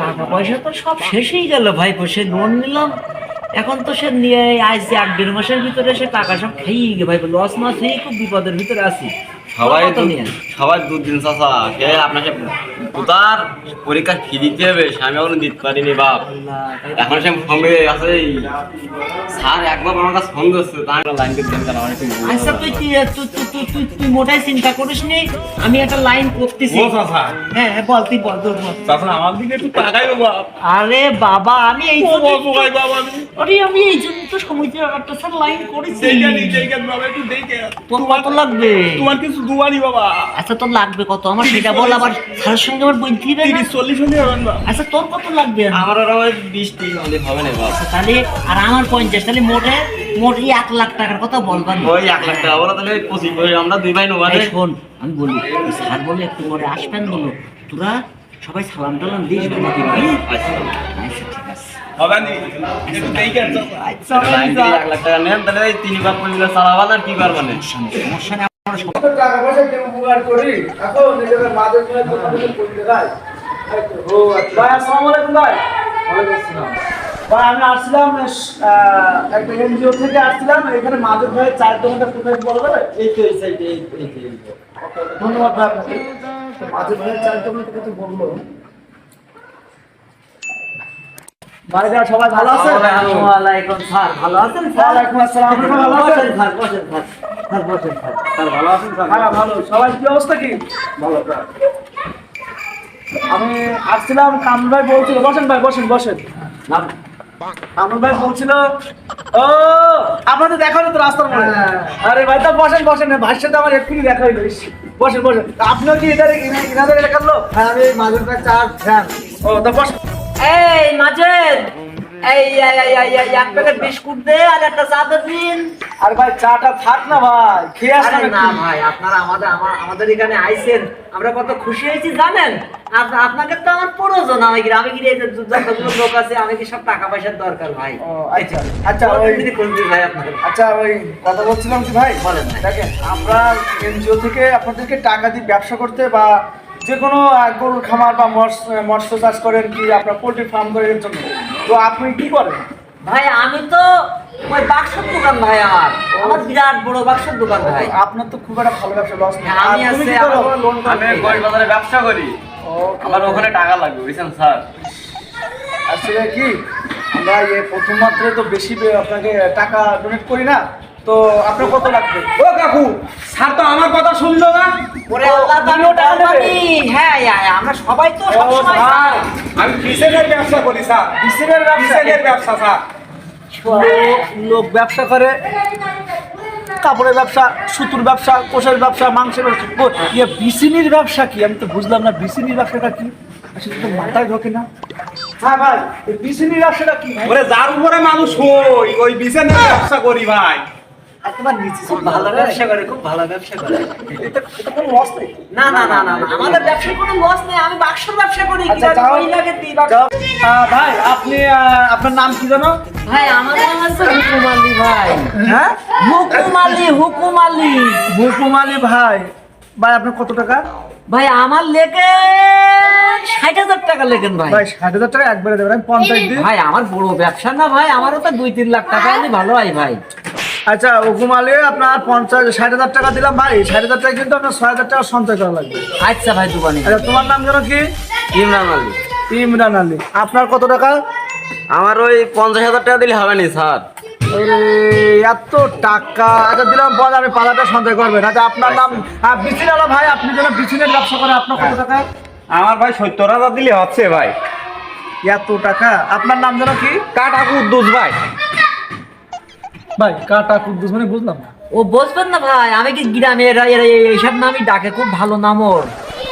টাকা পয়সা তো সব শেষেই গেল ভাই সে লোন নিলাম। এখন তো সে নিয়ে আজ এক দেড় মাসের ভিতরে সে টাকা সব খেয়েই গে ভাই লস মাস হয়ে খুব বিপদের ভিতরে আছি। সবাই? সবাই দুদিন চাচা। সে আপনাকে পুতার পরীক্ষা ফি দিতে হবে আমি এখনও দিতে পারিনি বাপ। এখন সে সঙ্গে আছে স্যার একবার আমার কাছে ফোন করছে তার লাইন আমার একটু আচ্ছা তুই তুই তুই তুই তুই তুই মোটাই চিন্তা করিস নি আমি একটা লাইন করতেছি। হ্যাঁ হ্যাঁ বল তুই বল তোর বল। আমার দিকে একটু তাকাই বাবা আরে বাবা আমি এই বাবা আমি। আরে আমি এই জন্য তো একটা স্যার লাইন করেছি। দেখে নি দেখে বাবা একটু দেখে। তোর কত লাগবে। তোমার কিছু দুয়ারি বাবা। আচ্ছা তোর লাগবে কত? আমার সেটা বল আবার স্যারের সঙ্গে আবার বলতে হবে তিরিশ চল্লিশ হলে হবেন না। আচ্ছা তোর কত লাগবে? আমার আর ওই বিশ ত্রিশ হলে হবে না আচ্ছা, তাহলে আর আমার পঞ্চাশ তাহলে মোটে মোটে এক লাখ টাকার কথা বলবার ওই এক লাখ টাকা বলো তাহলে পঁচিশ আমরা দুই ভাই নেব শোন আমি বলি স্যার বলে একটু পরে আসবেন বলো। তোরা সবাই সালাম টালাম দিস নাকি আচ্ছা। আচ্ছা ঠিক আছে। হবে আচ্ছা সমস্যা নেই আমরা টাকা পয়সা কেউ উপকার করি এখন নিজেদের মাঝে মাঝে কোথাও কিছু করতে দেয় ও আচ্ছা। ভাই আসসালামু আলাইকুম ভাই। ওয়ালাইকুম আসসালাম ভাই আমি আসছিলাম একটা এনজিও থেকে আসছিলাম এখানে মাঝে ভাই চার দোকানটা কোথায় বলা এই তো এই সাইডে এই এই তো, এই তো। Okay, ধন্যবাদ ভাই আপনাকে। তো মাঝে চার দোকানটা কিছু বলল। বাড়িতে সবাই ভালো আছে ওয়ালাইকুম স্যার। ভালো আছেন ওয়ালাইকুম আসসালাম। ভালো আছেন? স্যার বসেন স্যার। স্যার বসেন স্যার। স্যার ভালো আছেন স্যার? হ্যাঁ ভালো। সবাই কি অবস্থা কি? ভালো স্যার। আমি আসছিলাম কামরুল ভাই বলছিল বসেন ভাই বসেন বসেন। কামরুল ভাই বলছিল ও আপনাদের দেখা হলো তো রাস্তার মোড়ে? আরে ভাই তো বসেন বসেন ভাইয়ের সাথে আমার এক্ষুনি দেখা হইল বসেন বসেন। আপনিও কি এদের ইনাদের এলাকার লোক? হ্যাঁ আমি মাঝের ভাই চার ফ্যান। ও তো বসেন। এই মাজেদ! এই এই এই এই এই এক প্যাকেট বিস্কুট দে আর একটা চাদর দিন আর ভাই চাটা থাক না ভাই খেয়ে আরে না ভাই আপনারা আমাদের আমাদের এখানে আইছেন আমরা কত খুশি হয়েছি জানেন? আপনাকে তো আমার প্রয়োজন আমি যতগুলো লোক আছে আমি কি সব টাকা পয়সার দরকার ভাই? আচ্ছা আচ্ছা ওই ভাই আপনার? আচ্ছা ওই কথা বলছিলাম কি ভাই? বলেন দেখেন আমরা এনজিও থেকে আপনাদেরকে টাকা দিয়ে ব্যবসা করতে বা যে কোনো গরুর খামার বা মৎস্য চাষ করেন কি আপনার পোলট্রি ফার্ম করেন জন্য। তো আপনি কি করেন? ভাই আমি তো ওই বাক্সের দোকান ভাই আমার আমার বিরাট বড় বাক্সের দোকান ভাই। আপনার তো খুব একটা ভালো ব্যবসা লস হ্যাঁ, আমি আছে আমার লোন আমি গরিব বাজারে ব্যবসা করি। আমার ওখানে টাকা লাগবে বুঝছেন স্যার? আসলে কি? আমরা এই প্রথম মাত্রে তো বেশি আপনাকে টাকা ডোনেট করি না। তো আপনার কত লাগবে? ও কাকু স্যার তো আমার কথা শুনলো না। ওরে আল্লাহ তুমিও টাকা নেবে? হ্যাঁ আমরা সবাই তো ও সবসময় ভাই আমি কিসের ব্যবসা করি স্যার? বিসিনের ব্যবসা? ব্যবসা স্যার? লোক- ব্যবসা করে কাপড়ের ব্যবসা সুতুর ব্যবসা কোষের ব্যবসা মাংসের ব্যবসা। ইয়ে বিসিনির ব্যবসা কি? আমি তো বুঝলাম না বিসিনির ব্যবসাটা কি? আসলে তো মাথায় ঢোকে না। হ্যাঁ ভাই বিসিনির ব্যবসাটা কি? ওরে যার উপরে মানুষ হই ওই বিছানের ব্যবসা করি ভাই। একবার নিচে খুব ভালো ব্যবসা করে খুব ভালো ব্যবসা করে। এটা এটা কোনো লস নেই। না না না না না, আমাদের ব্যবসায় কোনো লস নেই আমি বাক্সর ব্যবসা করি কি জানি, যাও। ওই লাগে দিই ভাই আপনি আপনার নাম কি জানো? ভাই আমার নাম আছে হুকুমালি ভাই। হ্যাঁ? হুকুমালি হুকুমালি। হুকুমালি ভাই। ভাই আপনার কত টাকা? ভাই আমার লেগে ষাট হাজার টাকা লেগেন ভাই। ভাই ষাট হাজার টাকা একবারে দেবেন আমি পঞ্চাশ দিন ভাই আমার বড় ব্যবসা না ভাই আমারও তো দুই তিন লাখ টাকা হলে ভালো হয় ভাই। আচ্ছা হুকুমালি আপনার পঞ্চাশ ষাট হাজার টাকা দিলাম ভাই। ষাট হাজার টাকা কিন্তু আপনার ছয় হাজার টাকা সঞ্চয় করা লাগবে। আচ্ছা ভাই দোকানে আচ্ছা তোমার নাম যেন কি? ইমরান আলী। ইমরান আলী। আপনার কত টাকা? আমার ওই পঞ্চাশ হাজার টাকা দিলে হবে না স্যার। এত টাকা। আচ্ছা দিলাম পর আমি পালাটা সঞ্চয় করবেন। আচ্ছা আপনার নাম হ্যাঁ বিচিন আলা ভাই আপনি যেন বিচিনের ব্যবসা করেন আপনার কত টাকা? আমার ভাই সত্তর হাজার দিলে হচ্ছে ভাই। এত টাকা। আপনার নাম যেন কি? কাটা কুদ্দুস ভাই। ভাই, কাটা কুদ্দুস মানে বুঝলাম না। ও বুঝবেন না ভাই, আমি কি গ্রামে এরা এরা এইসব নামই ডাকে, খুব ভালো নাম ওর।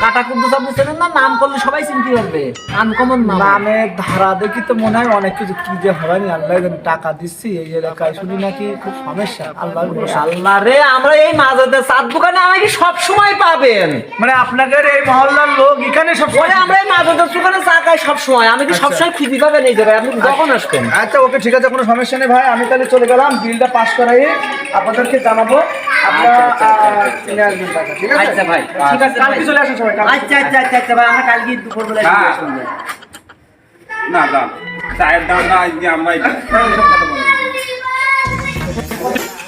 কাটা কুদ্দুস আপনি চেনেন না? নাম করলে সবাই চিনতে পারবে। আনকমন নাম। নামে ধারা দেখি তো মনে হয় অনেক কিছু। কি যে হবে না আল্লাহ জানে টাকা দিচ্ছি এই এলাকায় নাকি খুব সমস্যা। আল্লাহ আল্লাহ রে আমরা এই মাঝেতে চার দোকানে আমাকে সব সময় পাবেন। মানে আপনাদের এই মহল্লার লোক এখানে সব ওই আমরা এই মাঝেতে দোকানে চা খাই সব সময়। আমি কি সব সময় খুঁজে পাবেন এই জায়গায়? আপনি কখন আসবেন। আচ্ছা ওকে ঠিক আছে কোনো সমস্যা নেই ভাই। আমি তাহলে চলে গেলাম বিলটা পাস করাই আপনাদেরকে জানাব। আপনারা আচ্ছা, আচ্ছা, আচ্ছা, ঠিক আছে? আচ্ছা ভাই। ঠিক আছে কালকে চলে আসেন। আচ্ছা আচ্ছা আচ্ছা আচ্ছা ভাই আমরা কালকে দুপুরবেলা হ্যাঁ। না দাম চায়ের দাম না আজকে আমরাই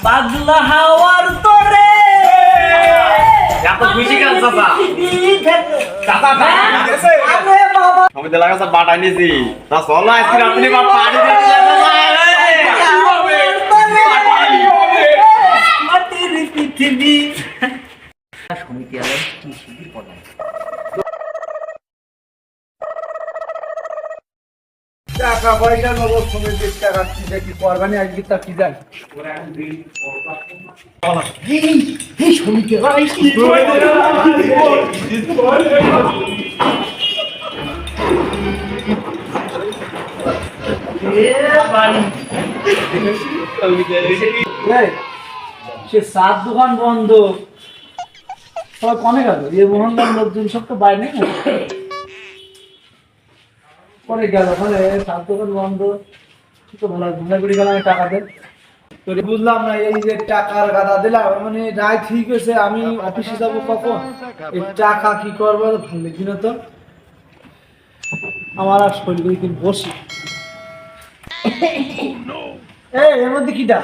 পাগলা হাওয়ার তরে। এত খুশি কেন চাচা। চাচা আরে বাবা। আমি তো লাগাছে বাটা নিয়েছি তা চলো আজকে রাত্রি বা পানি দিতে চাচা মাটির পৃথিবী। সমিতি আলাদা কি শিবির পড়ায় টাকা পয়সা সমিতির টাকা কি করবানি আজকে তা কি জানি এই সমিতি সে সাত দোকান বন্ধ। সব কমে গেল। মোহনদার লোকজন সব তো বাইরে নেই পরে গেল সাত দোকান বন্ধ তো ভালো গেলাম আমি টাকা দেন। তো বুঝলাম না এই যে টাকার গাদা দিলাম মানে রায় ঠিক হয়েছে আমি অফিসে যাব কখন? এই টাকা কি করব ভালো লাগছে না তো। আমার আর শরীর বসি? এই এর মধ্যে কিটা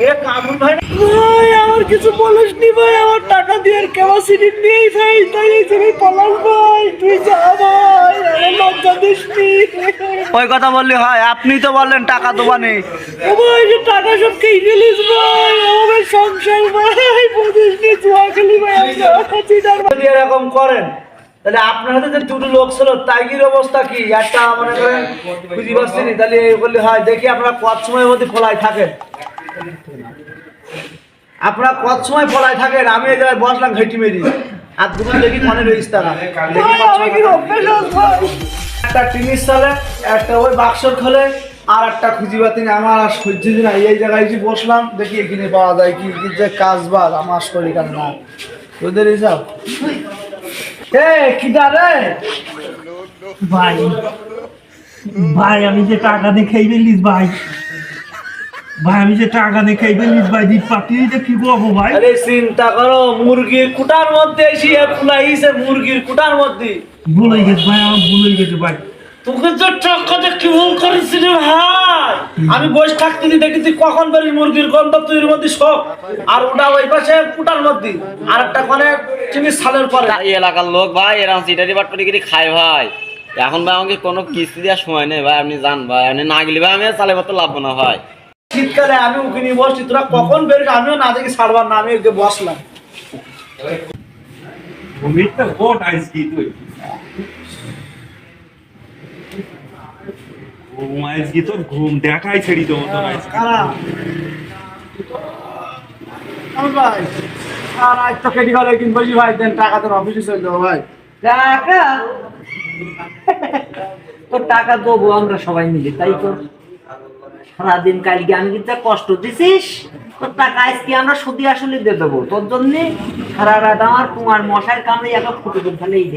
এ কামুন ভাই ভাই আমার কিছু বলিস নি ভাই আমার টাকা দিয়ে ক্যাপাসিটি নেই ভাই তাই এই যে পলাশ ভাই। তুই যা ভাই আমার লজ্জা দিস নি। ওই কথা বললে হয় আপনি তো বললেন টাকা দেবা নেই ও ভাই যে টাকা সব খেয়ে গেলিস ভাই আমার সংসার ভাই বুঝিস নি জুয়া খেলি ভাই আমরা চিটার যদি এরকম করেন তাহলে আপনার হাতে যে দুটো লোক ছিল তাইগির অবস্থা কি? একটা মনে করেন খুঁজি পাচ্ছি নি তাহলে এই হয় দেখি আপনারা কত সময়ের মধ্যে খোলায় থাকেন। আপনারা কত সময় পড়ায় থাকেন আমি এই জায়গায় বসলাম ঘেটি মেরি। আর দুটো দেখি মনে রয়েছে তারা। দেখি একটা টিনিস চলে একটা ওই বাক্সর খোলে আর একটা খুঁজি পাতি আমার আর সহ্য না। এই জায়গায় এসে বসলাম দেখি এখানে পাওয়া যায় কি কি যে কাজ বাজ আমার শরীর কাজ না তোদের এ কিটা রে? ভাই ভাই আমি যে টাকা দিয়ে খাইবে লিস ভাই। ভাই আমি যে টাকা দিয়ে খাইবে ভাই যে কি করব ভাই? আরে চিন্তা করো মুরগির কুটার মধ্যে এসে ফুলাইছে মুরগির কুটার মধ্যে। ভুলে গেছে ভাই আমার ভুলে গেছে ভাই। তোকে টাকাটা কি ভুল করেছিল ভাই? আমি বসে থাকতে দেখেছি কখন বেরি মুরগির গন্ধ তুই মধ্যে সব। আর ওটা ওই পাশে কুটার মধ্যে। আর একটা কোনে চিনি সালের পরে। এই এলাকার লোক ভাই এরকম সিটারি বাটপাটি করে খায় ভাই। এখন ভাই আমাকে কোনো কিস্তি দেওয়ার সময় নেই ভাই আপনি যান ভাই। আপনি না গেলে ভাই আমি চালে পত্র লাভবো না ভাই। শীতকালে আমি ওকে নিয়ে বসছি তোরা কখন বেরিস? আমিও না দেখি ছাড়বার না আমি ওকে বসলাম। ঘুমিয়ে ভোট আজকে তুই? ঘুম আজকে তোর? ঘুম দেখাই ছেড়ি দেবো তোর আজকে কারা? আমার ভাই। আর আজ তো কেটে গেল কিন্তু বলছি ভাই দেন টাকা তোর অফিসে চলে যাব ভাই। টাকা দেবো আমরা সবাই মিলে তাই তো? সারাদিন কালকে আমি কিন্তু কষ্ট দিছিস? তোর টাকা আজকে আমরা সুদি আসলে দিয়ে দেবো। তোর জন্য সারা রাত আমার কুমার মশার কামড়ে একা ফুটে ফুটে ফেলে এই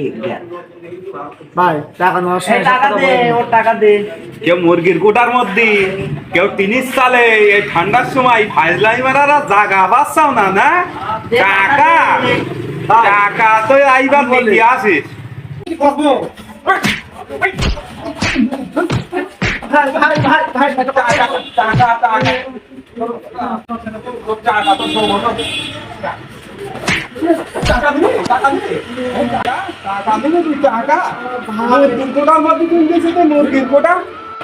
ভাই টাকা নেওয়ার টাকা দে ওর টাকা দে। কেউ মুরগির কোটার মধ্যে কেউ টিনিস চালে এই ঠান্ডার সময় ফাইজলাই মারারা জাগা পাচ্ছাও না না? টাকা টাকা। তো আইবার আসিস ভাই ভাই ভাই ভাই টাকা তো টাকা? টাকা দিবি?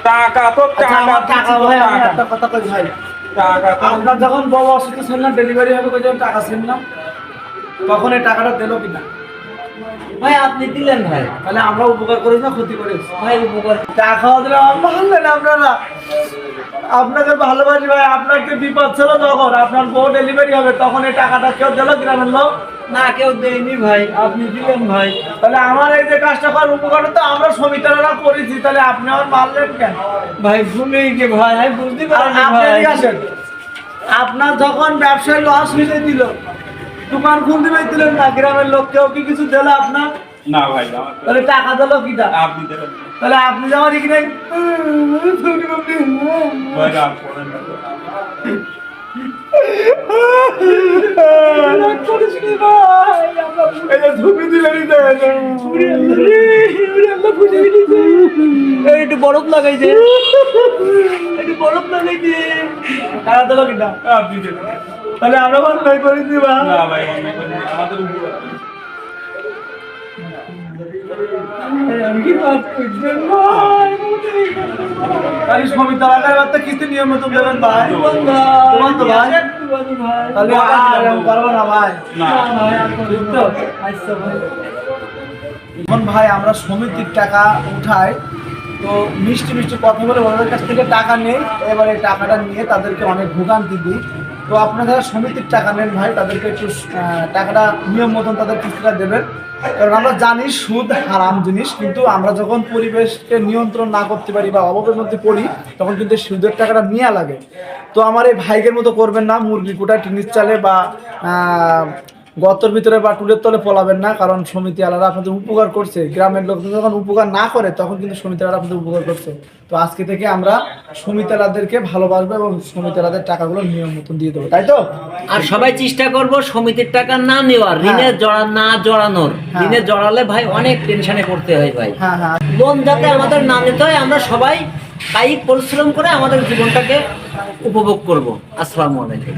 টাকা তো? টাকা আচ্ছা, টাকা ভাই। একটা কথা ভাই আপনার যখন বড় অসুস্থ ডেলিভারি হবে যখন টাকা ছিলাম তখন এই টাকাটা দিল কিনা ভাই আপনি দিলেন ভাই। তাহলে আমরা উপকার করি না ক্ষতি করি ভাই উপকার চা খাওয়া দিলে ভাবলেন আপনারা। আপনাকে ভালোবাসি ভাই আপনার তো বিপদ ছিল তখন আপনার বউ ডেলিভারি হবে তখন এই টাকাটা কেউ দিল গ্রামের লোক না কেউ দেয়নি ভাই আপনি দিলেন ভাই। তাহলে আমার এই যে কাজটা করার উপকার তো আমরা সমিতারা করেছি তাহলে আপনি আমার মারলেন কেন? ভাই ভুলে গে ভাই আমি বুঝতে পারিনি আপনার যখন ব্যবসায় লস হয়ে দিল দোকান খুলতে দিলেন না গ্রামের লোক কেউ কি কিছু দিল আপনার? না ভাই তাহলে টাকা দিলো কিটা আপনি দেবেন না। তাহলে আপনি যেমন এখানে ভাই রাগ করেন না। এই যে ধুপি দিলে নিতে একটু বরফ লাগাইছে একটু বরফ লাগাইছে টাকা দিলো কিটা আপনি দেবেন না। তাহলে আমরা অন্যায় করে দিবা না ভাই আমাদের আমি তাহলে সমিত টাকার বার্তা কিস্তি নিয়ম মতো দেবেন ভাই? তোমার তো ভাই। তাহলে আর পারব না ভাই। না। ঠিক তো? এখন ভাই আমরা সমিতির টাকা উঠাই। তো মিষ্টি মিষ্টি কথা বলে ওনাদের কাছ থেকে টাকা নেই। এবার এই টাকাটা নিয়ে তাদেরকে অনেক ভোগান্তি দিই। তো আপনারা যারা সমিতির টাকা নেন ভাই, তাদেরকে একটু টাকাটা, নিয়ম মতন তাদের কিস্তিটা দেবেন। কারণ আমরা জানি সুদ হারাম জিনিস, কিন্তু আমরা যখন পরিবেশকে নিয়ন্ত্রণ না করতে পারি বা অভাবের মধ্যে পড়ি, তখন কিন্তু সুদের টাকাটা নেওয়া লাগে। তো আমার এই ভাইকের মতো করবেন না, মুরগি কুটা টিনিস চালে বা আহ, গর্তর ভিতরে বা টুলের তলে পলাবেন না কারণ সমিতি আলাদা আপনাদের উপকার করছে। গ্রামের লোক যখন উপকার না করে তখন কিন্তু সমিতি আলাদা আপনাদের উপকার করছে। তো আজকে থেকে আমরা সমিতি আলাদেরকে ভালোবাসবো এবং সমিতি আলাদের টাকাগুলো নিয়ম মতন দিয়ে দেবো তাই তো? আর সবাই চেষ্টা করব সমিতির টাকা না নেওয়ার হ্যাঁ। ঋণে জড়া না জড়ানোর। হ্যাঁ। ঋণে জড়ালে ভাই অনেক টেনশনে পড়তে হয় ভাই। হ্যাঁ হ্যাঁ। লোন যাতে আমাদের না নিতে হয় আমরা সবাই কায়িক পরিশ্রম করে আমাদের জীবনটাকে উপভোগ করব। আসসালামু আলাইকুম।